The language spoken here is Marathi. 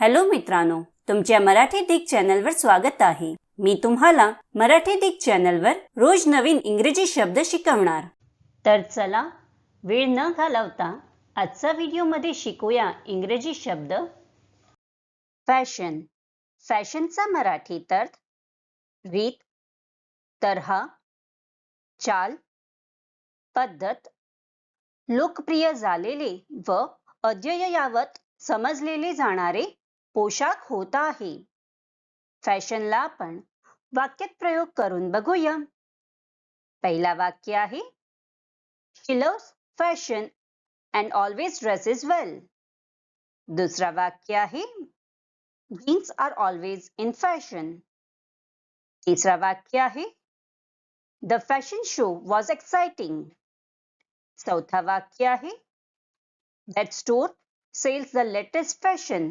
हॅलो मित्रांनो तुमच्या मराठी दिग चॅनलवर स्वागत आहे. मी तुम्हाला मराठी दिग चॅनलवर रोज नवीन इंग्रजी शब्द शिकवणार. तर चला वेळ न घालवता आजचा व्हिडिओमध्ये शिकूया इंग्रजी शब्द फॅशन फॅशनचा मराठीत अर्थ रीत तऱ्हा चाल पद्धत लोकप्रिय झालेले व अद्ययावत समजलेले जाणारे पोशाख होत आहे. फॅशनला आपण वाक्यात प्रयोग करून बघूया. पहिला वाक्य आहे she loves fashion and always dresses well दुसरा वाक्य आहे jeans are always in fashion तिसरा वाक्य आहे the fashion show was exciting चौथा वाक्य आहे that store sells the latest fashion